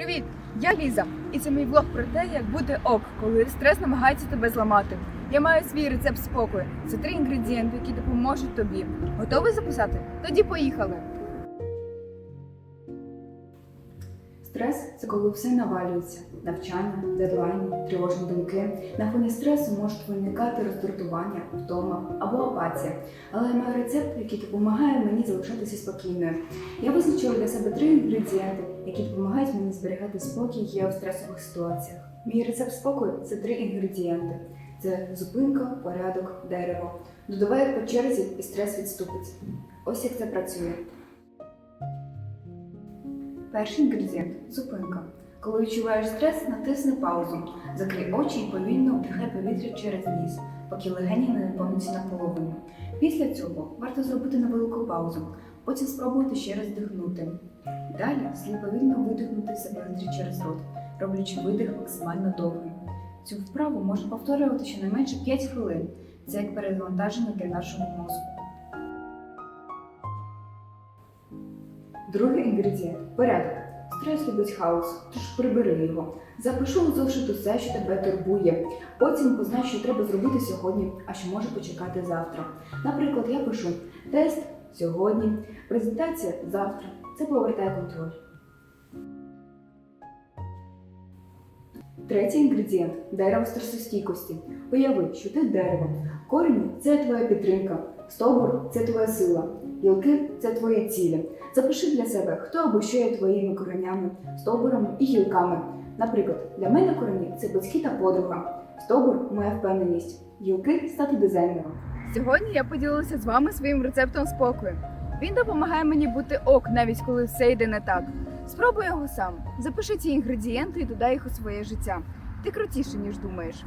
Привіт! Я Ліза, і це мій влог про те, як бути ок, коли стрес намагається тебе зламати. Я маю свій рецепт спокою. Це три інгредієнти, які допоможуть тобі. Готовий записати? Тоді поїхали. Стрес це коли все навалюється: навчання, дедлайни, тривожні думки. На фоні стресу можуть виникати роздратування, втома або апатія. Але я маю рецепт, який допомагає мені залишатися спокійною. Я визначила для себе три інгредієнти, які допомагають мені зберігати спокій у стресових ситуаціях. Мій рецепт спокою це три інгредієнти: це зупинка, порядок, дерево. Додавай по черзі і стрес відступить. Ось як це працює. Перший інгредієнт зупинка. Коли відчуваєш стрес, натисни паузу. Закрий очі і повільно вдихай повітря через ніс, поки легені не наповнюються наполовину. Після цього варто зробити невелику паузу, потім спробуйте ще раз вдихнути. Далі слід повільно видихнути повітря через рот, роблячи видих максимально довгим. Цю вправу можна повторювати щонайменше 5 хвилин. Це як перезавантаження для нашого мозку. Другий інгредієнт порядок. Стрес любить хаос, тож прибери його. Запишу у зошит усе, що тебе турбує. Потім познач, що треба зробити сьогодні, а що може почекати завтра. Наприклад, я пишу тест сьогодні, презентація завтра. Це повертає контроль. Третій інгредієнт дерево стресостійкості. Уяви, що ти дерево. Корені це твоя підтримка, стовбур це твоя сила, гілки це твої цілі. Запиши для себе, хто або що є твоїми коренями, стовбурами і гілками. Наприклад, для мене корені це батьки та подруга, стовбур моя впевненість, гілки стати дизайнером. Сьогодні я поділилася з вами своїм рецептом спокою. Він допомагає мені бути ок, навіть коли все йде не так. Спробуй його сам. Запиши ці інгредієнти і додай їх у своє життя. Ти крутіше, ніж думаєш.